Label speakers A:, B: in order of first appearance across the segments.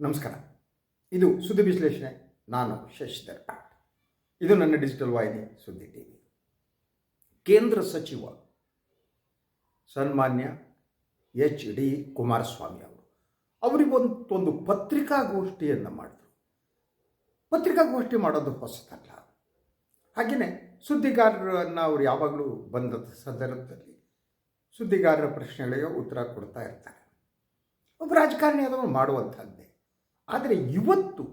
A: ನಮಸ್ಕಾರ. ಇದು ಸುದ್ದಿ ವಿಶ್ಲೇಷಣೆ. ನಾನು ಶಶಿಧರ್ ಇದು ನನ್ನ ಡಿಜಿಟಲ್ ವಾಹಿನಿ ಸುದ್ದಿ ಟಿ ವಿ. ಕೇಂದ್ರ ಸಚಿವ ಸನ್ಮಾನ್ಯ ಎಚ್ ಡಿ ಕುಮಾರಸ್ವಾಮಿ ಅವರು ಅವರಿಗೊಂದು ಒಂದು ಪತ್ರಿಕಾಗೋಷ್ಠಿಯನ್ನು ಮಾಡಿದರು. ಪತ್ರಿಕಾಗೋಷ್ಠಿ ಮಾಡೋದು ಹೊಸತಲ್ಲ. ಹಾಗೆಯೇ ಸುದ್ದಿಗಾರರನ್ನು ಅವರು ಯಾವಾಗಲೂ ಬಂದ ಸಂದರ್ಭದಲ್ಲಿ ಸುದ್ದಿಗಾರರ ಪ್ರಶ್ನೆಗಳಿಗೆ ಉತ್ತರ ಕೊಡ್ತಾ ಇರ್ತಾರೆ. ಒಬ್ಬ ರಾಜಕಾರಣಿ ಅದನ್ನು ಮಾಡುವಂಥದ್ದೇ ಆದರೆ ಇವತ್ತು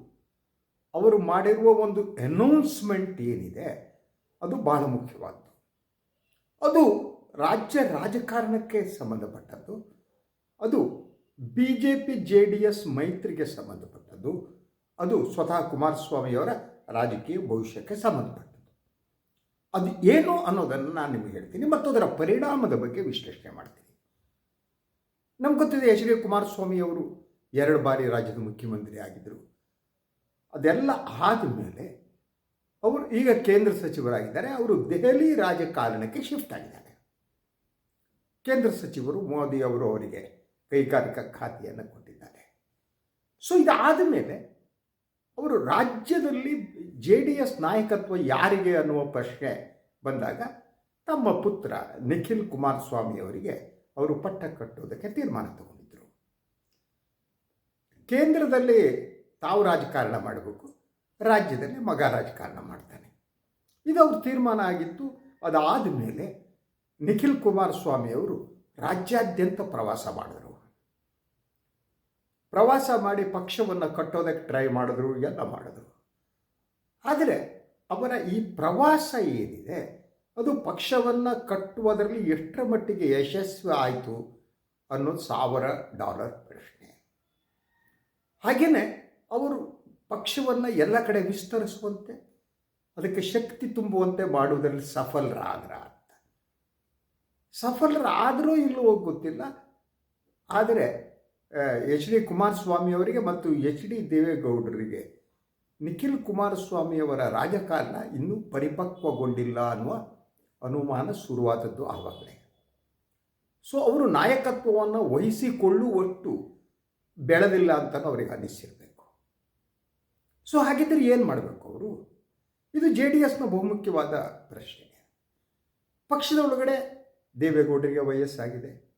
A: ಅವರು ಮಾಡಿರುವ ಒಂದು ಅನೌನ್ಸ್ಮೆಂಟ್ ಏನಿದೆ, ಅದು ಬಹಳ ಮುಖ್ಯವಾದ್ದು. ಅದು ರಾಜ್ಯ ರಾಜಕಾರಣಕ್ಕೆ ಸಂಬಂಧಪಟ್ಟದ್ದು, ಅದು B J P J D S ಮೈತ್ರಿಗೆ ಸಂಬಂಧಪಟ್ಟದ್ದು, ಅದು ಸ್ವತಃ ಕುಮಾರಸ್ವಾಮಿಯವರ ರಾಜಕೀಯ ಭವಿಷ್ಯಕ್ಕೆ ಸಂಬಂಧಪಟ್ಟದ್ದು. ಅದು ಏನು ಅನ್ನೋದನ್ನು ನಾನು ನಿಮಗೆ ಹೇಳ್ತೀನಿ ಮತ್ತು ಅದರ ಪರಿಣಾಮದ ಬಗ್ಗೆ ವಿಶ್ಲೇಷಣೆ ಮಾಡ್ತೀನಿ. ನಮ್ಗೆ ಗೊತ್ತಿದೆ, ಎಚ್ ಡಿ ಕುಮಾರಸ್ವಾಮಿ ಅವರು ಎರಡು ಬಾರಿ ರಾಜ್ಯದ ಮುಖ್ಯಮಂತ್ರಿ ಆಗಿದ್ದರು ಅದೆಲ್ಲ ಆದಮೇಲೆ ಅವರು ಈಗ ಕೇಂದ್ರ ಸಚಿವರಾಗಿದ್ದಾರೆ. ಅವರು ದೆಹಲಿ ರಾಜಕಾರಣಕ್ಕೆ ಶಿಫ್ಟ್ ಆಗಿದ್ದಾರೆ. ಕೇಂದ್ರ ಸಚಿವರು ಮೋದಿ ಅವರು ಅವರಿಗೆ ಕೈಗಾರಿಕಾ ಖಾತೆಯನ್ನು ಕೊಟ್ಟಿದ್ದಾರೆ. ಸೊ ಇದಾದ ಮೇಲೆ ಅವರು ರಾಜ್ಯದಲ್ಲಿ ಜೆ ಡಿ ಎಸ್ ನಾಯಕತ್ವ ಯಾರಿಗೆ ಅನ್ನುವ ಪ್ರಶ್ನೆ ಬಂದಾಗ ತಮ್ಮ ಪುತ್ರ ನಿಖಿಲ್ ಕುಮಾರಸ್ವಾಮಿ ಅವರಿಗೆ ಅವರು ಪಟ್ಟ ಕಟ್ಟುವುದಕ್ಕೆ ತೀರ್ಮಾನ ತಗೊಂಡಿದ್ದರು. ಕೇಂದ್ರದಲ್ಲಿ ತಾವು ರಾಜಕಾರಣ ಮಾಡಬೇಕು, ರಾಜ್ಯದಲ್ಲಿ ಮಗ ರಾಜಕಾರಣ ಮಾಡ್ತಾನೆ. ಇದು ಅವ್ರ ತೀರ್ಮಾನ ಆಗಿತ್ತು. ಅದಾದ ಮೇಲೆ ನಿಖಿಲ್ ಕುಮಾರಸ್ವಾಮಿ ಅವರು ರಾಜ್ಯಾದ್ಯಂತ ಪ್ರವಾಸ ಮಾಡಿದರು. ಪ್ರವಾಸ ಮಾಡಿ ಪಕ್ಷವನ್ನು ಕಟ್ಟೋದಕ್ಕೆ ಟ್ರೈ ಮಾಡಿದ್ರು, ಎಲ್ಲ ಮಾಡಿದ್ರು. ಆದರೆ ಅವರ ಈ ಪ್ರವಾಸ ಏನಿದೆ, ಅದು ಪಕ್ಷವನ್ನು ಕಟ್ಟುವುದರಲ್ಲಿ ಎಷ್ಟರ ಮಟ್ಟಿಗೆ ಯಶಸ್ವಿ ಆಯಿತು ಅನ್ನೋದು ಸಾವಿರ ಡಾಲರ್ ಪ್ರಶ್ನೆ. ಹಾಗೆಯೇ ಅವರು ಪಕ್ಷವನ್ನು ಎಲ್ಲ ಕಡೆ ವಿಸ್ತರಿಸುವಂತೆ, ಅದಕ್ಕೆ ಶಕ್ತಿ ತುಂಬುವಂತೆ ಮಾಡುವುದರಲ್ಲಿ ಸಫಲರಾದ್ರ ಅಂತ. ಸಫಲರಾದರೂ ಇಲ್ಲವೋ ಗೊತ್ತಿಲ್ಲ. ಆದರೆ ಎಚ್ ಡಿ ಕುಮಾರಸ್ವಾಮಿಯವರಿಗೆ ಮತ್ತು ಎಚ್ ಡಿ ದೇವೇಗೌಡರಿಗೆ ನಿಖಿಲ್ ಕುಮಾರಸ್ವಾಮಿಯವರ ರಾಜಕಾರಣ ಇನ್ನೂ ಪರಿಪಕ್ವಗೊಂಡಿಲ್ಲ ಅನ್ನುವ ಅನುಮಾನ ಶುರುವಾದದ್ದು ಆವಾಗಲೇ. ಸೊ, ಅವರು ನಾಯಕತ್ವವನ್ನು ವಹಿಸಿಕೊಳ್ಳುವಷ್ಟು ಬೆಳೆದಿಲ್ಲ ಅಂತ ಅವರಿಗೆ ಅನ್ನಿಸಿರಬೇಕು. ಸೊ ಹಾಗಿದ್ದರೆ ಏನು ಮಾಡಬೇಕು ಅವರು? ಇದು ಜೆ ಡಿ ಎಸ್ನ ಬಹುಮುಖ್ಯವಾದ ಪ್ರಶ್ನೆ. ಪಕ್ಷದ ಒಳಗಡೆ ದೇವೇಗೌಡರಿಗೆ ವಯಸ್ಸಾಗಿದೆ.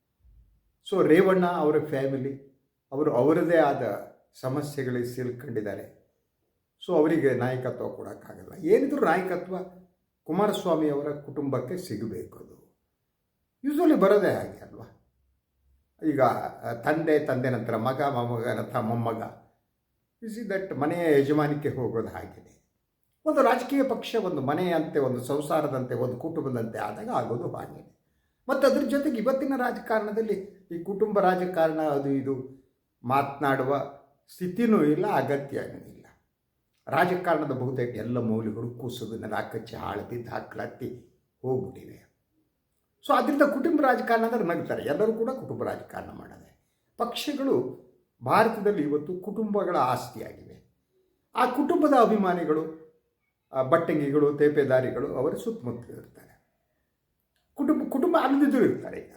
A: ಸೊ ರೇವಣ್ಣ ಅವರ ಫ್ಯಾಮಿಲಿ, ಅವರು ಅವರದೇ ಆದ ಸಮಸ್ಯೆಗಳಿಗೆ ಸಿಲ್ಕೊಂಡಿದ್ದಾರೆ. ಸೊ ಅವರಿಗೆ ನಾಯಕತ್ವ ಕೊಡೋಕ್ಕಾಗಲ್ಲ. ಏನಿದ್ರು ನಾಯಕತ್ವ ಕುಮಾರಸ್ವಾಮಿ ಅವರ ಕುಟುಂಬಕ್ಕೆ ಸಿಗಬೇಕು ಅದು. ಯೂಶ್ವಲಿ ಬರೋದೇ ಹಾಗೆ ಅಲ್ವಾ? ಈಗ ತಂದೆ ತಂದೆ ನಂತರ ಮಗ, ಮೊಮ್ಮಗ, ನಂತರ ಮೊಮ್ಮಗ. ಇಸ್ ಇ ದಟ್ ಮನೆಯ ಯಜಮಾನಿಕೆ ಹೋಗೋದು ಹಾಗಿದೆ ಒಂದು ರಾಜಕೀಯ ಪಕ್ಷ, ಒಂದು ಮನೆಯಂತೆ, ಒಂದು ಸಂಸಾರದಂತೆ, ಒಂದು ಕುಟುಂಬದಂತೆ ಆದಾಗ ಆಗೋದು ಹಾಗೆ ಮತ್ತು ಅದ್ರ ಜೊತೆಗೆ ಇವತ್ತಿನ ರಾಜಕಾರಣದಲ್ಲಿ ಈ ಕುಟುಂಬ ರಾಜಕಾರಣ ಅದು ಇದು ಮಾತನಾಡುವ ಸ್ಥಿತಿನೂ ಇಲ್ಲ, ಅಗತ್ಯನೂ ಇಲ್ಲ. ರಾಜಕಾರಣದ ಬಹುತೇಕ ಎಲ್ಲ ಮೌಲ್ಯಗಳು ಕುಸಿದು ರಾಕಚ್ಚಿ ಹಾಳದಿದ್ದು ಹಾಕ್ಲತ್ತಿ ಹೋಗ್ಬಿಟ್ಟಿವೆ ಸೊ ಅದರಿಂದ ಕುಟುಂಬ ರಾಜಕಾರಣ ಅಂದರೆ ನಗ್ತಾರೆ ಎಲ್ಲರೂ ಕೂಡ ಕುಟುಂಬ ರಾಜಕಾರಣ ಮಾಡದೆ. ಪಕ್ಷಗಳು ಭಾರತದಲ್ಲಿ ಇವತ್ತು ಕುಟುಂಬಗಳ ಆಸ್ತಿಯಾಗಿವೆ. ಆ ಕುಟುಂಬದ ಅಭಿಮಾನಿಗಳು ಬಟ್ಟಂಗಿಗಳು, ತೇಪೆದಾರಿಗಳು ಅವರ ಸುತ್ತಮುತ್ತಲು ಇರ್ತಾರೆ. ಕುಟುಂಬ ಕುಟುಂಬ ಅಲ್ಲದಿದ್ದರೂ ಇರ್ತಾರೆ ಈಗ.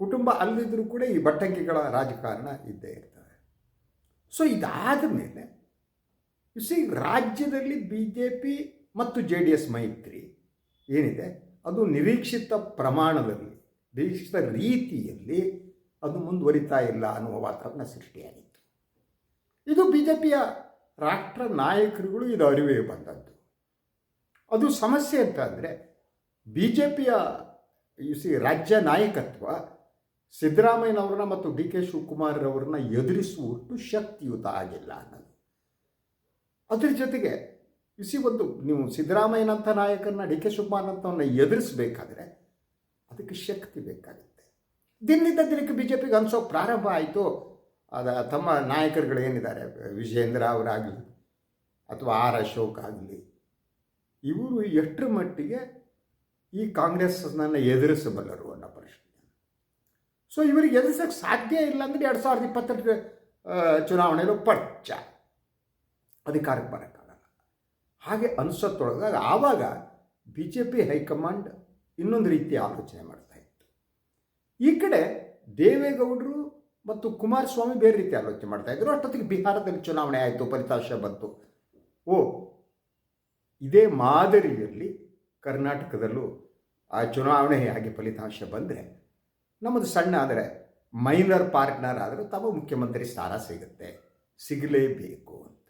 A: ಕುಟುಂಬ ಅಲ್ಲದಿದ್ದರೂ ಕೂಡ ಈ ಬಟ್ಟಂಗಿಗಳ ರಾಜಕಾರಣ ಇದ್ದೇ ಇರ್ತದೆ. ಸೊ ಇದಾದ ಮೇಲೆ ಸಿ ರಾಜ್ಯದಲ್ಲಿ ಬಿ ಜೆ ಪಿ ಮತ್ತು ಜೆ ಡಿ ಎಸ್ ಮೈತ್ರಿ ಏನಿದೆ? ಅದು ನಿರೀಕ್ಷಿತ ಪ್ರಮಾಣದಲ್ಲಿ, ನಿರೀಕ್ಷಿತ ರೀತಿಯಲ್ಲಿ ಅದು ಮುಂದುವರಿತಾ ಇಲ್ಲ ಅನ್ನುವ ವಾತಾವರಣ ಸೃಷ್ಟಿಯಾಗಿತ್ತು. ಇದು ಬಿ ಜೆ ಪಿಯ ರಾಷ್ಟ್ರ ನಾಯಕರುಗಳು ಇದು ಅರಿವೇ ಬಂದದ್ದು. ಅದು ಸಮಸ್ಯೆ ಅಂತ ಅಂದರೆ ಬಿ ಜೆ ಪಿಯ ಸಿ ರಾಜ್ಯ ನಾಯಕತ್ವ ಸಿದ್ದರಾಮಯ್ಯನವ್ರನ್ನ ಮತ್ತು ಡಿ ಕೆ ಶಿವಕುಮಾರ್ರವ್ರನ್ನ ಎದುರಿಸುವಷ್ಟು ಶಕ್ತಿಯುತ ಆಗಿಲ್ಲ ಅನ್ನೋದು. ಅದ್ರ ಜೊತೆಗೆ ಇಸಿ ಒಂದು ನೀವು ಸಿದ್ದರಾಮಯ್ಯನಂಥ ನಾಯಕರನ್ನ ಡಿ ಕೆ ಶಿವಕುಮಾರ್ನಂಥವನ್ನ ಎದುರಿಸಬೇಕಾದ್ರೆ ಅದಕ್ಕೆ ಶಕ್ತಿ ಬೇಕಾಗುತ್ತೆ. ದಿನದಿಂದ ದಿನಕ್ಕೆ ಬಿ ಜೆ ಪಿಗೆ ಅನಿಸೋ ಪ್ರಾರಂಭ ಆಯಿತು. ಅದ ತಮ್ಮ ನಾಯಕರುಗಳು ಏನಿದ್ದಾರೆ? ವಿಜೇಂದ್ರ ಅವರಾಗಲಿ ಅಥವಾ ಆರ್ ಅಶೋಕ್ ಆಗಲಿ. ಇವರು ಎಷ್ಟರ ಮಟ್ಟಿಗೆ ಈ ಕಾಂಗ್ರೆಸ್ನನ್ನು ಎದುರಿಸಬಲ್ಲರು ಅನ್ನೋ ಪ್ರಶ್ನೆ. ಸೊ ಇವರಿಗೆ ಎದುರಿಸೋಕ್ಕೆ ಸಾಧ್ಯ ಇಲ್ಲ ಅಂದರೆ ಎರಡು ಸಾವಿರದ ಇಪ್ಪತ್ತೆರಡು ಚುನಾವಣೆಯಲ್ಲೂ ಪಚ್ಚ ಅಧಿಕಾರಕ್ಕೆ ಬರೋಕ್ಕಾಗಲ್ಲ. ಹಾಗೆ ಅನಿಸತ್ತೊಳಗಾಗ ಆವಾಗ ಬಿ ಜೆ ಪಿ ಹೈಕಮಾಂಡ್ ಇನ್ನೊಂದು ರೀತಿಯ ಆಲೋಚನೆ ಮಾಡ್ತಾ ಇತ್ತು. ಈ ಕಡೆ ದೇವೇಗೌಡರು ಮತ್ತು ಕುಮಾರಸ್ವಾಮಿ ಬೇರೆ ರೀತಿ ಆಲೋಚನೆ ಮಾಡ್ತಾ ಇದ್ರು. ಅಷ್ಟೊತ್ತಿಗೆ ಬಿಹಾರದಲ್ಲಿ ಚುನಾವಣೆ ಆಯಿತು, ಫಲಿತಾಂಶ ಬಂತು. ಓ, ಇದೇ ಮಾದರಿಯಲ್ಲಿ ಕರ್ನಾಟಕದಲ್ಲೂ ಆ ಚುನಾವಣೆ ಆಗಿ ಫಲಿತಾಂಶ ಬಂದರೆ ನಮ್ಮದು ಸಣ್ಣ ಆದರೆ ಮೈನರ್ ಪಾರ್ಟ್ನರ್ ಆದರೂ ತಮ್ಮ ಮುಖ್ಯಮಂತ್ರಿ ಸ್ಥಾನ ಸಿಗುತ್ತೆ. ಸಿಗಲೇಬೇಕು ಅಂತ.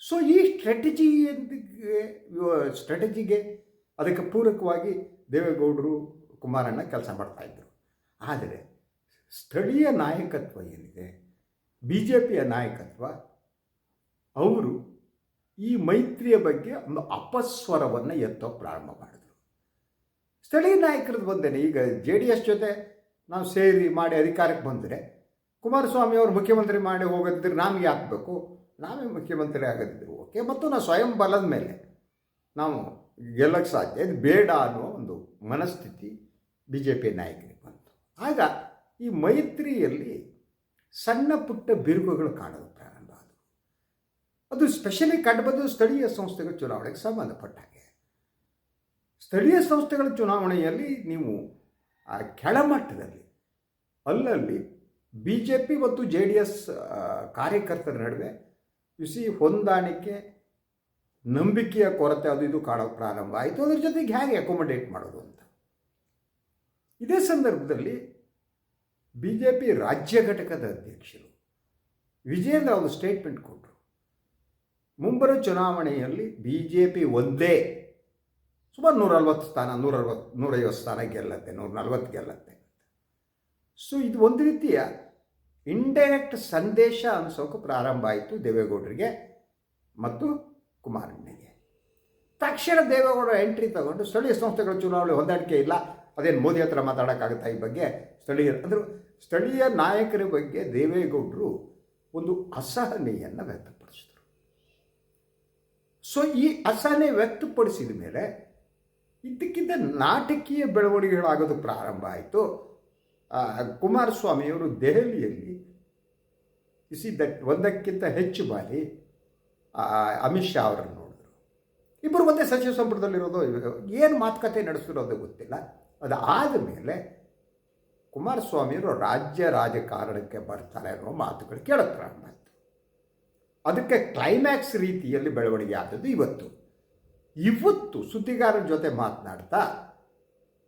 A: ಸೊ ಈ ಸ್ಟ್ರಾಟಜಿಯೊಂದಿಗೆ ಸ್ಟ್ರಾಟಜಿಗೆ ಅದಕ್ಕೆ ಪೂರಕವಾಗಿ ದೇವೇಗೌಡರು ಕುಮಾರಣ್ಣ ಕೆಲಸ ಮಾಡ್ತಾಯಿದ್ರು ಆದರೆ, ಸ್ಥಳೀಯ ನಾಯಕತ್ವ ಏನಿದೆ ಬಿ ಜೆ ಪಿಯ ನಾಯಕತ್ವ, ಅವರು ಈ ಮೈತ್ರಿಯ ಬಗ್ಗೆ ಒಂದು ಅಪಸ್ವರವನ್ನು ಎತ್ತೋ ಪ್ರಾರಂಭ ಮಾಡಿದರು. ಸ್ಥಳೀಯ ನಾಯಕರದ್ದು ಬಂದೇನೆ ಈಗ ಜೆ ಡಿ ಎಸ್ ಜೊತೆ ನಾವು ಸೇರಿ ಮಾಡಿ ಅಧಿಕಾರಕ್ಕೆ ಬಂದರೆ ಕುಮಾರಸ್ವಾಮಿ ಅವರು ಮುಖ್ಯಮಂತ್ರಿ ಮಾಡಿ ಹೋಗೋದಿದ್ರೆ ನಮಗೆ ಹಾಕಬೇಕು ನಾವೇ ಮುಖ್ಯಮಂತ್ರಿ ಆಗೋದಿದ್ರು ಓಕೆ, ಮತ್ತು ನಾವು ಸ್ವಯಂ ಬಲದ ಮೇಲೆ ನಾವು ಗೆಲ್ಲಕ್ಕೆ ಸಾಧ್ಯ. ಇದು ಬೇಡ ಅನ್ನುವ ಒಂದು ಮನಸ್ಥಿತಿ ಬಿ ಜೆ ಪಿ ನಾಯಕರಿಗೆ ಬಂತು. ಆಗ ಈ ಮೈತ್ರಿಯಲ್ಲಿ ಸಣ್ಣ ಪುಟ್ಟ ಬಿರುಕುಗಳು ಕಾಣಲು ಪ್ರಾರಂಭ ಆದವು. ಅದು ಸ್ಪೆಷಲಿ ಕಂಡುಬಂದು ಸ್ಥಳೀಯ ಸಂಸ್ಥೆಗಳ ಚುನಾವಣೆಗೆ ಸಂಬಂಧಪಟ್ಟ ಹಾಗೆ ಸ್ಥಳೀಯ ಸಂಸ್ಥೆಗಳ ಚುನಾವಣೆಯಲ್ಲಿ ನೀವು ಆ ಕೆಳಮಟ್ಟದಲ್ಲಿ ಅಲ್ಲಲ್ಲಿ ಬಿ ಜೆ ಪಿ ಮತ್ತು ಜೆ ಡಿ ಎಸ್ ಕಾರ್ಯಕರ್ತರ ನಡುವೆ ಬಿಸಿ ಹೊಂದಾಣಿಕೆ, ನಂಬಿಕೆಯ ಕೊರತೆ, ಅದು ಇದು ಕಾಣೋಕ್ಕೆ ಪ್ರಾರಂಭ ಆಯಿತು. ಅದ್ರ ಜೊತೆಗೆ ಹೇಗೆ ಅಕೊಮಡೇಟ್ ಮಾಡೋದು ಅಂತ? ಇದೇ ಸಂದರ್ಭದಲ್ಲಿ ಬಿ ಜೆ ಪಿ ರಾಜ್ಯ ಘಟಕದ ಅಧ್ಯಕ್ಷರು ವಿಜೇಂದ್ರ ಅವರು ಸ್ಟೇಟ್ಮೆಂಟ್ ಕೊಟ್ಟರು ಮುಂಬರುವ ಚುನಾವಣೆಯಲ್ಲಿ ಬಿ ಜೆ ಪಿ ಒಂದೇ, ಸುಮಾರು ನೂರ ನಲ್ವತ್ತು ಸ್ಥಾನ ನೂರ ಅರವತ್ತು ನೂರೈವತ್ತು ಸ್ಥಾನ ಗೆಲ್ಲತ್ತೆ ನೂರ ನಲ್ವತ್ತು ಗೆಲ್ಲತ್ತೆ ಸೊ ಇದು ಒಂದು ರೀತಿಯ ಇಂಡೈರೆಕ್ಟ್ ಸಂದೇಶ ಅನಿಸೋಕೆ ಪ್ರಾರಂಭ ಆಯಿತು ದೇವೇಗೌಡರಿಗೆ ಮತ್ತು ಕುಮಾರಣ್ಣಗೆ ತಕ್ಷಣ ದೇವೇಗೌಡರ ಎಂಟ್ರಿ ತಗೊಂಡು ಸ್ಥಳೀಯ ಸಂಸ್ಥೆಗಳ ಚುನಾವಣೆ ಹೊಂದಾಣಿಕೆ ಇಲ್ಲ. ಅದೇನು ಮೋದಿ ಹತ್ರ ಮಾತಾಡೋಕ್ಕಾಗುತ್ತಾ ಈ ಬಗ್ಗೆ? ಸ್ಥಳೀಯ ಅಂದರು ಸ್ಥಳೀಯ ನಾಯಕರ ಬಗ್ಗೆ ದೇವೇಗೌಡರು ಒಂದು ಅಸಹನೆಯನ್ನು ವ್ಯಕ್ತಪಡಿಸಿದರು. ಸೊ ಈ ಅಸಹನೆ ವ್ಯಕ್ತಪಡಿಸಿದ ಮೇಲೆ ಇದಕ್ಕಿಂತ ನಾಟಕೀಯ ಬೆಳವಣಿಗೆಗಳಾಗೋದು ಪ್ರಾರಂಭ ಆಯಿತು. ಕುಮಾರಸ್ವಾಮಿಯವರು ದೆಹಲಿಯಲ್ಲಿ ಇಸಿ ದಟ್ ಒಂದಕ್ಕಿಂತ ಹೆಚ್ಚು ಬಾರಿ ಅಮಿತ್ ಶಾ ಅವರನ್ನು ನೋಡಿದ್ರು. ಇಬ್ಬರು ಒಂದೇ ಸಚಿವ ಸಂಪುಟದಲ್ಲಿರೋದು ಏನು ಮಾತುಕತೆ ನಡೆಸಿರೋದು ಗೊತ್ತಿಲ್ಲ. ಅದು ಆದ ಮೇಲೆ ಕುಮಾರಸ್ವಾಮಿಯವರು ರಾಜ್ಯ ರಾಜಕಾರಣಕ್ಕೆ ಬರ್ತಾರೆ ಅನ್ನೋ ಮಾತುಗಳು ಕೇಳುತ್ತಾರೆ ಮಾತು ಅದಕ್ಕೆ ಕ್ಲೈಮ್ಯಾಕ್ಸ್ ರೀತಿಯಲ್ಲಿ ಬೆಳವಣಿಗೆ ಆದದ್ದು ಇವತ್ತು. ಇವತ್ತು ಸುದ್ದಿಗಾರರ ಜೊತೆ ಮಾತನಾಡ್ತಾ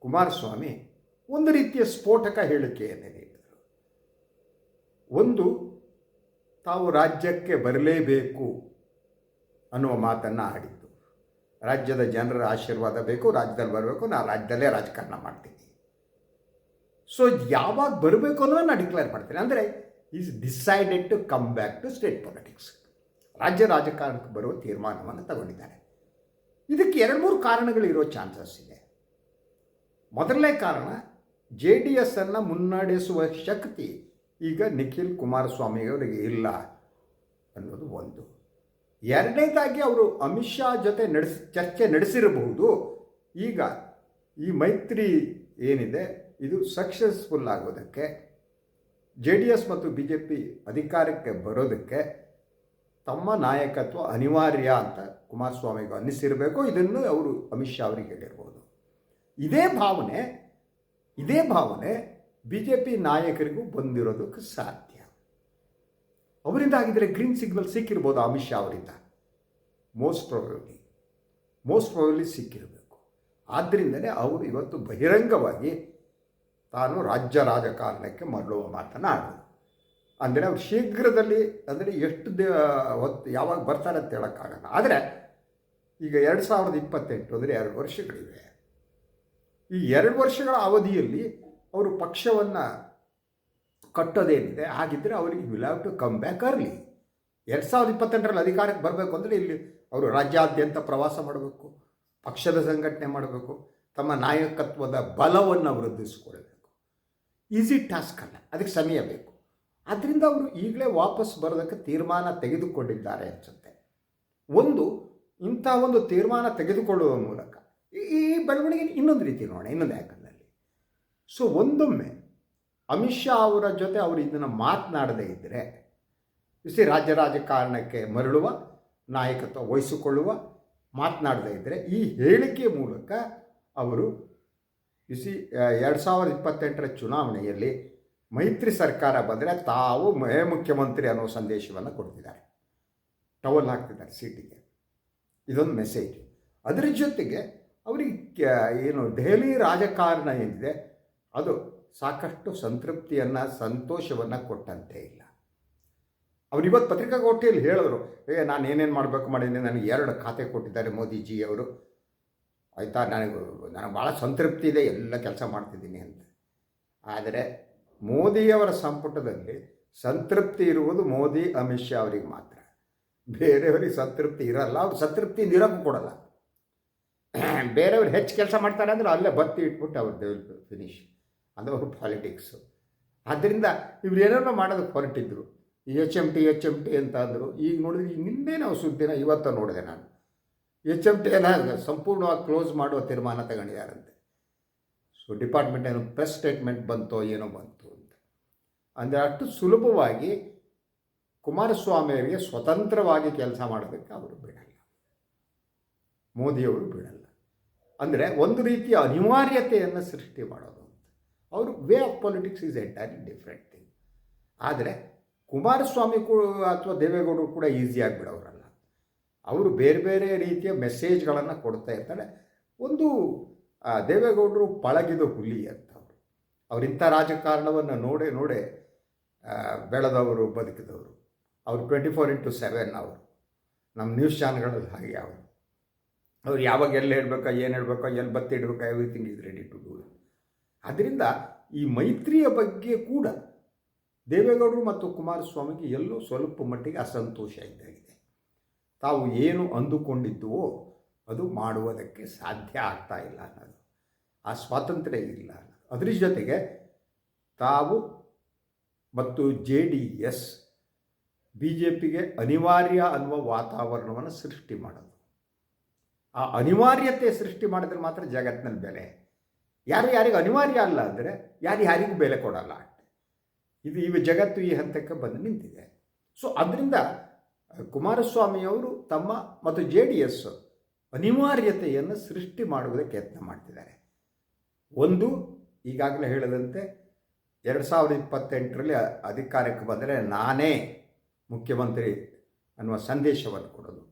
A: ಕುಮಾರಸ್ವಾಮಿ ಒಂದು ರೀತಿಯ ಸ್ಫೋಟಕ ಹೇಳಿಕೆಯನ್ನು ನೀಡಿದರು ಒಂದು, ತಾವು ರಾಜ್ಯಕ್ಕೆ ಬರಲೇಬೇಕು ಅನ್ನುವ ಮಾತನ್ನು ಆಡಿದ್ದು. ರಾಜ್ಯದ ಜನರ ಆಶೀರ್ವಾದ ಬೇಕು, ರಾಜ್ಯದಲ್ಲಿ ಬರಬೇಕು ನಾನು ರಾಜ್ಯದಲ್ಲೇ ರಾಜಕಾರಣ ಮಾಡ್ತೀನಿ. ಸೊ ಯಾವಾಗ ಬರಬೇಕು ಅನ್ನೋ ನಾನು ಡಿಕ್ಲೇರ್ ಮಾಡ್ತೀನಿ. ಅಂದರೆ is decided to come back to state politics ರಾಜ್ಯ ರಾಜಕಾರಣಕ್ಕೆ ಬರುವ ತೀರ್ಮಾನವನ್ನು ತಗೊಂಡಿದ್ದಾರೆ. ಇದಕ್ಕೆ ಎರಡು ಮೂರು ಕಾರಣಗಳಿರೋ ಚಾನ್ಸಸ್ ಇದೆ. ಮೊದಲನೇ ಕಾರಣ ಜೆ ಡಿ ಎಸ್ ಅನ್ನು ಮುನ್ನಡೆಸುವ ಶಕ್ತಿ ಈಗ ನಿಖಿಲ್ ಕುಮಾರಸ್ವಾಮಿಯವರಿಗೆ ಇಲ್ಲ ಅನ್ನೋದು ಒಂದು. ಎರಡನೇದಾಗಿ ಅವರು ಅಮಿತ್ ಶಾ ಜೊತೆ ನಡೆಸಿ, ಚರ್ಚೆ ನಡೆಸಿರಬಹುದು. ಈಗ ಈ ಮೈತ್ರಿ ಏನಿದೆ, ಇದು ಸಕ್ಸಸ್ಫುಲ್ ಆಗೋದಕ್ಕೆ ಜೆ ಡಿ ಎಸ್ ಮತ್ತು ಬಿ ಜೆ ಪಿ ಅಧಿಕಾರಕ್ಕೆ ಬರೋದಕ್ಕೆ ತಮ್ಮ ನಾಯಕತ್ವ ಅನಿವಾರ್ಯ ಅಂತ ಕುಮಾರಸ್ವಾಮಿಗೂ ಅನ್ನಿಸಿರಬೇಕು. ಇದನ್ನು ಅವರು ಅಮಿತ್ ಶಾ ಅವರಿಗೆ ಹೇಳಿರ್ಬೋದು. ಇದೇ ಭಾವನೆ ಇದೇ ಭಾವನೆ ಬಿ ಜೆ ಪಿ ನಾಯಕರಿಗೂ ಬಂದಿರೋದಕ್ಕೆ ಸಾಧ್ಯ. ಅವರಿಂದ ಆಗಿದ್ದರೆ ಗ್ರೀನ್ ಸಿಗ್ನಲ್ ಸಿಕ್ಕಿರ್ಬೋದು ಅಮಿತ್ ಶಾ ಅವರಿಂದ. ಮೋಸ್ಟ್ ಪ್ರೊಬಬ್ಲಿ ಮೋಸ್ಟ್ ಪ್ರೊಬಬ್ಲಿ ಸಿಕ್ಕಿರಬೇಕು. ಆದ್ದರಿಂದಲೇ ಅವರು ಇವತ್ತು ಬಹಿರಂಗವಾಗಿ ತಾನು ರಾಜ್ಯ ರಾಜಕಾರಣಕ್ಕೆ ಮರಳುವ ಮಾತನ್ನು ಅಂದರೆ ಅವ್ರು ಶೀಘ್ರದಲ್ಲಿ ಅಂದರೆ ಎಷ್ಟು ದೇ, ಹೊತ್ತು ಯಾವಾಗ ಬರ್ತಾರೆ ಅಂತ ಹೇಳೋಕ್ಕಾಗಲ್ಲ. ಆದರೆ ಈಗ ಎರಡು ಸಾವಿರದ ಇಪ್ಪತ್ತೆಂಟು ಅಂದರೆ ಎರಡು ವರ್ಷಗಳಿವೆ. ಈ ಎರಡು ವರ್ಷಗಳ ಅವಧಿಯಲ್ಲಿ ಅವರು ಪಕ್ಷವನ್ನು ಕಟ್ಟೋದೇನಿದೆ ಹಾಗಿದ್ದರೆ ಅವರಿಗೆ will have to come back early ಎರಡು ಸಾವಿರದ ಇಪ್ಪತ್ತೆಂಟರಲ್ಲಿ ಅಧಿಕಾರಕ್ಕೆ ಬರಬೇಕು ಅಂದರೆ ಇಲ್ಲಿ ಅವರು ರಾಜ್ಯಾದ್ಯಂತ ಪ್ರವಾಸ ಮಾಡಬೇಕು, ಪಕ್ಷದ ಸಂಘಟನೆ ಮಾಡಬೇಕು, ತಮ್ಮ ನಾಯಕತ್ವದ ಬಲವನ್ನು ವೃದ್ಧಿಸಿಕೊಳ್ಬೇಕು. ಈಸಿ ಟಾಸ್ಕ್ ಅಲ್ಲ, ಅದಕ್ಕೆ ಸಮಯ ಬೇಕು. ಆದ್ದರಿಂದ ಅವರು ಈಗಲೇ ವಾಪಸ್ ಬರೋದಕ್ಕೆ ತೀರ್ಮಾನ ತೆಗೆದುಕೊಂಡಿದ್ದಾರೆ ಅನಿಸುತ್ತೆ. ಒಂದು ಇಂಥ ಒಂದು ತೀರ್ಮಾನ ತೆಗೆದುಕೊಳ್ಳುವ ಮೂಲಕ ಈ ಬೆಳವಣಿಗೆ ಇನ್ನೊಂದು ರೀತಿ ನೋಡೋಣ, ಇನ್ನೊಂದು ಆ್ಯಂಗಲ್ನಲ್ಲಿ ಸೊ ಒಂದೊಮ್ಮೆ ಅಮಿತ್ ಶಾ ಅವರ ಜೊತೆ ಅವರು ಇದನ್ನು ಮಾತನಾಡದೇ ಇದ್ದರೆ ಸಿ ರಾಜ್ಯ ರಾಜಕಾರಣಕ್ಕೆ ಮರಳುವ, ನಾಯಕತ್ವ ವಹಿಸಿಕೊಳ್ಳುವ, ಮಾತನಾಡದೇ ಇದ್ದರೆ ಈ ಹೇಳಿಕೆ ಮೂಲಕ ಅವರು ಸಿ ಎರಡು ಸಾವಿರದ ಇಪ್ಪತ್ತೆಂಟರ ಚುನಾವಣೆಯಲ್ಲಿ ಮೈತ್ರಿ ಸರ್ಕಾರ ಬಂದರೆ ತಾವು ಮೇ ಮುಖ್ಯಮಂತ್ರಿ ಅನ್ನೋ ಸಂದೇಶವನ್ನು ಕೊಡ್ತಿದ್ದಾರೆ. ಟವಲ್ ಹಾಕ್ತಿದ್ದಾರೆ ಸೀಟಿಗೆ. ಇದೊಂದು ಮೆಸೇಜ್ ಅದರ ಜೊತೆಗೆ ಅವರಿಗೆ ಏನು ದೆಹಲಿ ರಾಜಕಾರಣ ಏನಿದೆ, ಅದು ಸಾಕಷ್ಟು ಸಂತೃಪ್ತಿಯನ್ನು, ಸಂತೋಷವನ್ನು ಕೊಟ್ಟಂತೆ ಇಲ್ಲ. ಅವ್ರು ಇವತ್ತು ಪತ್ರಿಕಾಗೋಷ್ಠಿಯಲ್ಲಿ ಹೇಳಿದ್ರು, ಏ, ನಾನು ಏನೇನು ಮಾಡಬೇಕು ಮಾಡಿದ್ದೀನಿ ನನಗೆ ಎರಡು ಖಾತೆ ಕೊಟ್ಟಿದ್ದಾರೆ ಮೋದಿಜಿಯವರು ಆಯಿತಾ, ನನಗೆ ನನಗೆ ಭಾಳ ಸಂತೃಪ್ತಿ ಇದೆ, ಎಲ್ಲ ಕೆಲಸ ಮಾಡ್ತಿದ್ದೀನಿ ಅಂತ. ಆದರೆ ಮೋದಿಯವರ ಸಂಪುಟದಲ್ಲಿ ಸಂತೃಪ್ತಿ ಇರುವುದು ಮೋದಿ, ಅಮಿತ್ ಶಾ ಅವರಿಗೆ ಮಾತ್ರ. ಬೇರೆಯವರಿಗೆ ಸಂತೃಪ್ತಿ ಇರಲ್ಲ, ಅವ್ರು ಸಂತೃಪ್ತಿ ನಿರಕ್ಕೂ ಕೊಡಲ್ಲ. ಬೇರೆಯವ್ರು ಹೆಚ್ಚು ಕೆಲಸ ಮಾಡ್ತಾರೆ ಅಂದ್ರೆ ಅಲ್ಲೇ ಬತ್ತಿ ಇಟ್ಬಿಟ್ಟು ಅವ್ರು ದೇವ್ರ ಫಿನಿಶ್ ಅದು ಅವರು ಪಾಲಿಟಿಕ್ಸು ಆದ್ದರಿಂದ ಇವ್ರು ಏನೇನೋ ಮಾಡೋದಕ್ಕೆ ಹೊರಟಿದ್ರು. H M T H M T ಅಂತ ಅಂದರು ಈಗ ನೋಡಿದ್ರೆ ನಿನ್ನೆ ನಾವು ಸುದ್ದಿನ ಇವತ್ತು ನೋಡಿದೆ ನಾನು. ಎಚ್ ಎಂ ಟಿ ಎಲ್ಲ ಸಂಪೂರ್ಣವಾಗಿ ಕ್ಲೋಸ್ ಮಾಡುವ ತೀರ್ಮಾನ ತಗೊಂಡಿದ್ದಾರಂತೆ. ಸೊ ಡಿಪಾರ್ಟ್ಮೆಂಟ್ ಏನೋ ಪ್ರೆಸ್ ಸ್ಟೇಟ್ಮೆಂಟ್ ಬಂತೋ ಏನೋ ಬಂತು ಅಂತ. ಅಂದರೆ ಅಷ್ಟು ಸುಲಭವಾಗಿ ಕುಮಾರಸ್ವಾಮಿಯವರಿಗೆ ಸ್ವತಂತ್ರವಾಗಿ ಕೆಲಸ ಮಾಡೋದಕ್ಕೆ ಅವರು ಬಿಡಲ್ಲ. ಮೋದಿಯವರು ಬಿಡಲ್ಲ. ಅಂದರೆ ಒಂದು ರೀತಿಯ ಅನಿವಾರ್ಯತೆಯನ್ನು ಸೃಷ್ಟಿ ಮಾಡೋದು ಅವರು way of politics is entirely different thing ಆದರೆ ಕುಮಾರಸ್ವಾಮಿ ಕೂಡ ಅಥವಾ ದೇವೇಗೌಡರು ಕೂಡ ಈಸಿಯಾಗಿ ಬಿಡೋರಲ್ಲ. ಅವರು ಬೇರೆ ಬೇರೆ ರೀತಿಯ ಮೆಸೇಜ್ಗಳನ್ನು ಕೊಡ್ತಾ ಇರ್ತಾರೆ. ಒಂದು ದೇವೇಗೌಡರು ಪಳಗಿದ ಹುಲಿ ಅಂತ ಅವರು. ಅವರಿಂಥ ರಾಜಕಾರಣವನ್ನು ನೋಡೇ ನೋಡೆ ಬೆಳೆದವರು, ಬದುಕಿದವರು. ಅವರು ಟ್ವೆಂಟಿ ಫೋರ್ ಇಂಟು ಸೆವೆನ್ ಅವರು. ನಮ್ಮ ನ್ಯೂಸ್ ಚಾನಲ್ಗಳಲ್ಲಿ ಹಾಗೆ ಅವರು. ಅವ್ರು ಯಾವಾಗ ಎಲ್ಲಿ ಹೇಳ್ಬೇಕೋ, ಏನು ಹೇಳ್ಬೇಕೋ, ಎಲ್ಲಿ ಬತ್ತಿ ಇಡಬೇಕೋ everything is ready to do ಅದರಿಂದ ಈ ಮೈತ್ರಿಯ ಬಗ್ಗೆ ಕೂಡ ದೇವೇಗೌಡರು ಮತ್ತು ಕುಮಾರಸ್ವಾಮಿಗೆ ಎಲ್ಲೋ ಸ್ವಲ್ಪ ಮಟ್ಟಿಗೆ ಅಸಂತೋಷ ಇದ್ದಾಗಿದೆ ತಾವು ಏನು ಅಂದುಕೊಂಡಿದ್ದುವೋ ಅದು ಮಾಡುವುದಕ್ಕೆ ಸಾಧ್ಯ ಆಗ್ತಾ ಇಲ್ಲ ಅನ್ನೋದು. ಆ ಸ್ವಾತಂತ್ರ್ಯ ಇಲ್ಲ ಅದ್ರ ಜೊತೆಗೆ ತಾವು ಮತ್ತು J D S, B J ಪಿಗೆ ಅನಿವಾರ್ಯ ಅನ್ನುವ ವಾತಾವರಣವನ್ನು ಸೃಷ್ಟಿ ಮಾಡೋದು. ಆ ಅನಿವಾರ್ಯತೆ ಸೃಷ್ಟಿ ಮಾಡಿದ್ರೆ ಮಾತ್ರ ಜಗತ್ತಿನಲ್ಲಿ ಬೆಲೆ. ಯಾರು ಯಾರಿಗೂ ಅನಿವಾರ್ಯ ಅಲ್ಲ ಅಂದರೆ ಯಾರು ಯಾರಿಗೂ ಬೆಲೆ ಕೊಡಲ್ಲ. ಇದು ಇವ ಜಗತ್ತು ಈ ಹಂತಕ್ಕೆ ಬಂದು ನಿಂತಿದೆ. ಸೊ ಅದರಿಂದ ಕುಮಾರಸ್ವಾಮಿಯವರು ತಮ್ಮ ಮತ್ತು ಜೆ ಡಿ ಎಸ್ ಅನಿವಾರ್ಯತೆಯನ್ನು ಸೃಷ್ಟಿ ಮಾಡುವುದಕ್ಕೆ ಯತ್ನ ಮಾಡ್ತಿದ್ದಾರೆ. ಒಂದು, ಈಗಾಗಲೇ ಹೇಳದಂತೆ, ಎರಡು ಸಾವಿರದ ಇಪ್ಪತ್ತೆಂಟರಲ್ಲಿ ಅಧಿಕಾರಕ್ಕೆ ಬಂದರೆ ನಾನೇ ಮುಖ್ಯಮಂತ್ರಿ ಅನ್ನುವ ಸಂದೇಶವನ್ನು ಕೊಡೋದು.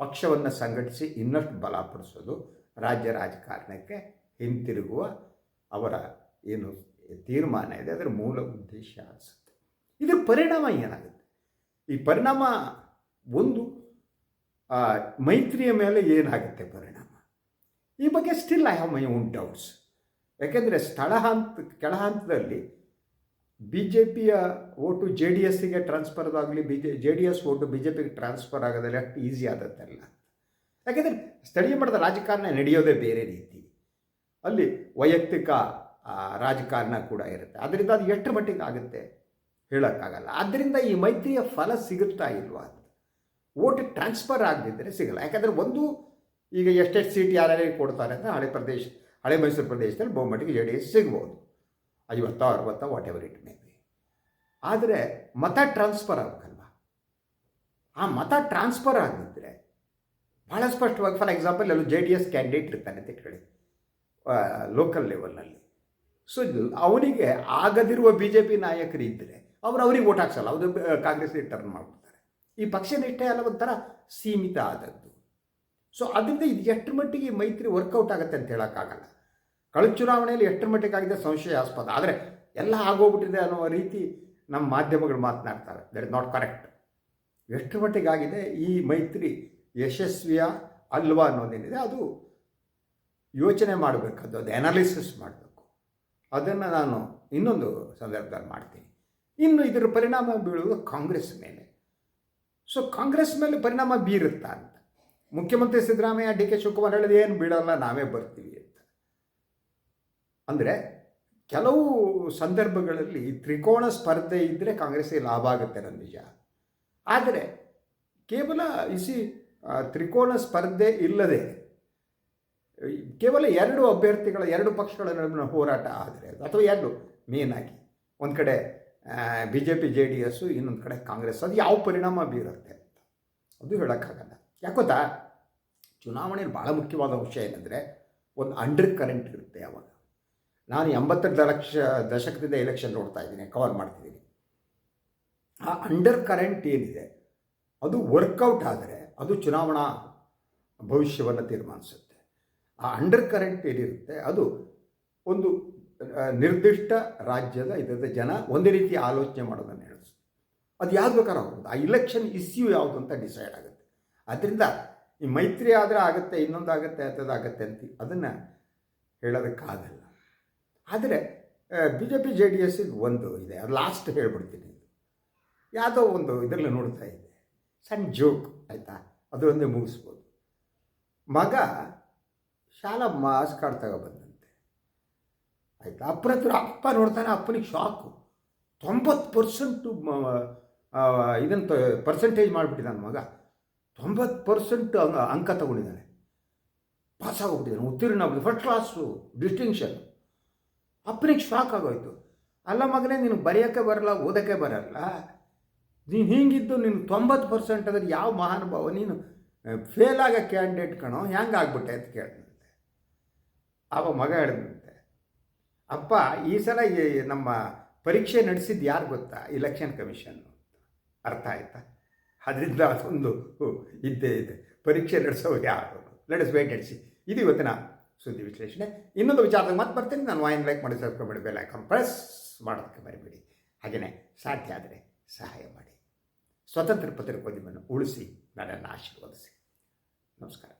A: ಪಕ್ಷವನ್ನು ಸಂಘಟಿಸಿ ಇನ್ನಷ್ಟು ಬಲಪಡಿಸೋದು ರಾಜ್ಯ ರಾಜಕಾರಣಕ್ಕೆ ಹಿಂತಿರುಗುವ ಅವರ ಏನು ತೀರ್ಮಾನ ಇದೆ, ಅದರ ಮೂಲ ಉದ್ದೇಶ ಅನಿಸುತ್ತೆ. ಇದರ ಪರಿಣಾಮ ಏನಾಗುತ್ತೆ? ಈ ಪರಿಣಾಮ ಒಂದು ಮೈತ್ರಿಯ ಮೇಲೆ ಏನಾಗುತ್ತೆ ಪರಿಣಾಮ? ಈ ಬಗ್ಗೆ still I have my own doubts ಯಾಕೆಂದರೆ ಸ್ಥಳ ಹಂತ, ಕೆಳ ಹಂತದಲ್ಲಿ ಬಿ ಜೆ ಪಿಯ ಓಟು ಜೆ ಡಿ ಎಸ್ಸಿಗೆ ಟ್ರಾನ್ಸ್ಫರ್ ಆಗಲಿ B J J D S vote B J ಪಿಗೆ ಟ್ರಾನ್ಸ್ಫರ್ ಆಗೋದಲ್ಲಿ ಅಷ್ಟು ಈಸಿ ಆದದ್ದಲ್ಲ. ಯಾಕೆಂದರೆ ಸ್ಥಳೀಯ ಮಟ್ಟದ ರಾಜಕಾರಣ ನಡೆಯೋದೇ ಬೇರೆ ರೀತಿ. ಅಲ್ಲಿ ವೈಯಕ್ತಿಕ ರಾಜಕಾರಣ ಕೂಡ ಇರುತ್ತೆ. ಅದರಿಂದ ಅದು ಎಷ್ಟು ಮಟ್ಟಿಗೆ ಆಗುತ್ತೆ ಹೇಳೋಕ್ಕಾಗಲ್ಲ. ಆದ್ದರಿಂದ ಈ ಮೈತ್ರಿಯ ಫಲ ಸಿಗುತ್ತಾ ಇಲ್ವಾ ಅಂತ. ಓಟ್ ಟ್ರಾನ್ಸ್ಫರ್ ಆಗದಿದ್ದರೆ ಸಿಗಲ್ಲ. ಯಾಕಂದರೆ ಒಂದು, ಈಗ ಎಷ್ಟೆಷ್ಟು ಸೀಟ್ ಯಾರ್ಯಾರಿಗೆ ಕೊಡ್ತಾರೆ ಅಂತ ಹಳೆ ಪ್ರದೇಶ, ಹಳೆ ಮೈಸೂರು ಪ್ರದೇಶದಲ್ಲಿ ಬಹುಮಟ್ಟಿಗೆ ಜೆ ಡಿ ಎಸ್ ಸಿಗ್ಬೋದು. ಐವತ್ತೋ ಅರವತ್ತೋ whatever it may be ಆದರೆ ಮತ ಟ್ರಾನ್ಸ್ಫರ್ ಆಗಬೇಕಲ್ವ? ಆ ಮತ ಟ್ರಾನ್ಸ್ಫರ್ ಆಗಿದ್ದರೆ ಭಾಳ ಸ್ಪಷ್ಟವಾಗಿ ಫಾರ್ ಎಕ್ಸಾಂಪಲ್ ಅಲ್ಲೂ ಜೆ ಡಿ ಎಸ್ ಕ್ಯಾಂಡಿಡೇಟ್ ಇರ್ತಾನೆ ಅಂತ ಇಟ್ಕೊಳ್ಳಿ ಲೋಕಲ್ ಲೆವೆಲ್ನಲ್ಲಿ ಸೊ ಅವನಿಗೆ ಆಗದಿರುವ ಬಿ ಜೆ ಪಿ ನಾಯಕರು ಇದ್ದರೆ ಅವ್ರು ಅವ್ರಿಗೆ ಓಟ್ ಹಾಕ್ಸಲ್ಲ, ಅವರು ಕಾಂಗ್ರೆಸ್ಗೆ ಟರ್ನ್ ಮಾಡ್ಬಿಡ್ತಾರೆ. ಈ ಪಕ್ಷ ನಿಷ್ಠೆ ಅಲ್ಲ ಒಂಥರ ಸೀಮಿತ ಆದದ್ದು. ಸೊ ಅದರಿಂದ ಇದು ಎಷ್ಟರ ಮಟ್ಟಿಗೆ ಮೈತ್ರಿ ವರ್ಕೌಟ್ ಆಗುತ್ತೆ ಅಂತ ಹೇಳೋಕ್ಕಾಗಲ್ಲ. ಕಳೆದ ಚುನಾವಣೆಯಲ್ಲಿ ಎಷ್ಟರ ಮಟ್ಟಿಗೆ ಆಗಿದೆ? ಸಂಶಯಾಸ್ಪದ. ಆದರೆ ಎಲ್ಲ ಆಗೋಗ್ಬಿಟ್ಟಿದೆ ಅನ್ನೋ ರೀತಿ ನಮ್ಮ ಮಾಧ್ಯಮಗಳು ಮಾತನಾಡ್ತಾರೆ. ದಟ್ ಇಸ್ ನಾಟ್ ಕರೆಕ್ಟ್ ಎಷ್ಟರ ಮಟ್ಟಿಗೆ ಆಗಿದೆ? ಈ ಮೈತ್ರಿ ಯಶಸ್ವಿಯ ಅಲ್ವಾ ಅನ್ನೋದೇನಿದೆ? ಅದು ಯೋಚನೆ ಮಾಡಬೇಕದ್ದು, ಅದು ಅನಾಲಿಸಿಸ್ ಮಾಡಬೇಕು. ಅದನ್ನು ನಾನು ಇನ್ನೊಂದು ಸಂದರ್ಭದಲ್ಲಿ ಮಾಡ್ತೀನಿ. ಇನ್ನು ಇದರ ಪರಿಣಾಮ ಬೀಳುವುದು ಕಾಂಗ್ರೆಸ್ ಮೇಲೆ. ಸೊ ಕಾಂಗ್ರೆಸ್ ಮೇಲೆ ಪರಿಣಾಮ ಬೀರುತ್ತಾ ಅಂತ. ಮುಖ್ಯಮಂತ್ರಿ ಸಿದ್ದರಾಮಯ್ಯ, ಡಿ ಕೆ ಶಿವಕುಮಾರ್ ಹೇಳಿದ, ಏನು ಬೀಳಲ್ಲ, ನಾವೇ ಬರ್ತೀವಿ. ಅಂದರೆ ಕೆಲವು ಸಂದರ್ಭಗಳಲ್ಲಿ ತ್ರಿಕೋಣ ಸ್ಪರ್ಧೆ ಇದ್ದರೆ ಕಾಂಗ್ರೆಸ್ಗೆ ಲಾಭ ಆಗುತ್ತೆ ನನ್ನ ನಿಜ. ಆದರೆ ಕೇವಲ ಇಸಿ ತ್ರಿಕೋಣ ಸ್ಪರ್ಧೆ ಇಲ್ಲದೆ, ಕೇವಲ ಎರಡು ಅಭ್ಯರ್ಥಿಗಳ, ಎರಡು ಪಕ್ಷಗಳ ನಡುವಿನ ಹೋರಾಟ ಆದರೆ, ಅಥವಾ ಎರಡು ಮೇನ್ ಆಗಿ. ಒಂದು ಕಡೆ B J P J D S ಇನ್ನೊಂದು ಕಡೆ ಕಾಂಗ್ರೆಸ್, ಅದು ಯಾವ ಪರಿಣಾಮ ಬೀರುತ್ತೆ ಅಂತ. ಅದು ಹೇಳೋಕ್ಕಾಗಲ್ಲ. ಯಾಕೊತ್ತಾ ಚುನಾವಣೆಯಲ್ಲಿ ಭಾಳ ಮುಖ್ಯವಾದ ವಿಷಯ ಏನಂದರೆ, ಒಂದು ಅಂಡರ್ ಕರೆಂಟ್ ಇರುತ್ತೆ ಯಾವಾಗ. ನಾನು ಎಂಬತ್ತರ ಲಕ್ಷ ದಶಕದಿಂದ ಎಲೆಕ್ಷನ್ ನೋಡ್ತಾ ಇದ್ದೀನಿ ಕವರ್ ಮಾಡ್ತಿದ್ದೀನಿ. ಆ ಅಂಡರ್ ಕರೆಂಟ್ ಏನಿದೆ, ಅದು ವರ್ಕೌಟ್ ಆದರೆ ಅದು ಚುನಾವಣಾ ಭವಿಷ್ಯವನ್ನು ತೀರ್ಮಾನಿಸುತ್ತೆ. ಆ ಅಂಡರ್ ಕರೆಂಟ್ ಏನಿರುತ್ತೆ, ಅದು ಒಂದು ನಿರ್ದಿಷ್ಟ ರಾಜ್ಯದ ಇದರ ಜನ ಒಂದೇ ರೀತಿ ಆಲೋಚನೆ ಮಾಡೋದನ್ನು ಹೇಳಿಸುತ್ತೆ ಅದು ಯಾವ್ದು ಆ ಇಲೆಕ್ಷನ್ ಇಶ್ಯೂ ಯಾವುದು ಅಂತ ಡಿಸೈಡ್ ಆಗುತ್ತೆ. ಅದರಿಂದ ಈ ಮೈತ್ರಿ ಆದರೆ ಆಗುತ್ತೆ ಇನ್ನೊಂದಾಗುತ್ತೆ ಆಗುತ್ತೆ ಅಂತ ಅದನ್ನು ಹೇಳೋದಕ್ಕಾಗಲ್ಲ. ಆದರೆ B J P J D ಎಸ್ಸಿಗೆ ಒಂದು ಇದೆ. ಅದು ಲಾಸ್ಟ್ ಹೇಳ್ಬಿಡ್ತೀನಿ. ಯಾವುದೋ ಒಂದು ಇದರಲ್ಲಿ ನೋಡ್ತಾ ಇದ್ದೆ. ಸಣ್ಣ ಜೋಕ್ ಆಯಿತಾ? ಅದರೊಂದೇ ಮುಗಿಸ್ಬೋದು. ಮಗ ಶಾಲಾ ಮಾಸ್ ಕಾರ್ಡ್ ತಗೊಬಂದಂತೆ. ಆಯಿತಾ? ಅಪ್ಪನ ಹತ್ರ ಅಪ್ಪ ನೋಡ್ತಾನೆ, ಅಪ್ಪನಿಗೆ ಶಾಕು ತೊಂಬತ್ತು ಪರ್ಸೆಂಟು ಇದನ್ನು ಪರ್ಸೆಂಟೇಜ್ ಮಾಡಿಬಿಟ್ಟಿದ್ದಾನೆ ಮಗ. ತೊಂಬತ್ತು ಪರ್ಸೆಂಟ್ ಅಂಕ ತಗೊಂಡಿದ್ದಾನೆ. ಪಾಸ್ ಆಗೋಗ್ಬಿಟ್ಟಿದ್ದಾನೆ ಉತ್ತೀರ್ಣ ಫಸ್ಟ್ ಕ್ಲಾಸು ಡಿಸ್ಟಿಂಕ್ಷನ್ ಅಪ್ಪನಿಗೆ ಶಾಕ್ ಆಗೋಯ್ತು. ಅಲ್ಲ ಮಗನೇ, ನೀನು ಬರೆಯೋಕ್ಕೆ ಬರಲ್ಲ, ಓದೋಕ್ಕೆ ಬರಲ್ಲ. ನೀನು ಹಿಂಗಿದ್ದು ನೀನು ತೊಂಬತ್ತು ಪರ್ಸೆಂಟ್ ಅದ್ರ ಯಾವ ಮಹಾನುಭಾವ? ನೀನು ಫೇಲ್ ಆಗೋ ಕ್ಯಾಂಡಿಡೇಟ್ ಕಣೋ ಹೆಂಗೆ ಆಗ್ಬಿಟ್ಟೆ ಅಂತ ಕೇಳಿದಂತೆ ಆವ ಮಗ ಹೇಳಿದಂತೆ ಅಪ್ಪ, ಈ ಸಲ ನಮ್ಮ ಪರೀಕ್ಷೆ ನಡೆಸಿದ್ದು ಯಾರು ಗೊತ್ತಾ? ಇಲೆಕ್ಷನ್ ಕಮಿಷನ್ ಅರ್ಥ ಆಯ್ತಾ? ಅದರಿಂದ ಅದೊಂದು ಇದ್ದೇ ಇದೆ. ಪರೀಕ್ಷೆ ನಡೆಸೋ ಯಾರು? ಲೆಟ್ಸ್ ವೇಟ್ ನಡೆಸಿ ಇದು ಇವತ್ತಿನ ಸುದ್ದಿ ವಿಶ್ಲೇಷಣೆ. ಇನ್ನೊಂದು ವಿಚಾರದಾಗ ಮತ್ತೆ ಬರ್ತೀನಿ. ನಾನು ವಾಯಿನ್ ಲೈಕ್ ಮಾಡಿ ಸಬ್ಸ್ಕ್ರೈಬ್ ಮಾಡಿ ಬೆಲ್ ಐಕಾನ್ ಪ್ರೆಸ್ ಮಾಡೋದಕ್ಕೆ ಮರಿಬೇಡಿ ಹಾಗೆಯೇ ಸಾಧ್ಯ ಆದರೆ ಸಹಾಯ ಮಾಡಿ. ಸ್ವತಂತ್ರ ಪತ್ರಿಕೋದ್ಯಮವನ್ನು ಉಳಿಸಿ, ನನ್ನನ್ನು ಆಶೀರ್ವದಿಸಿ. ನಮಸ್ಕಾರ.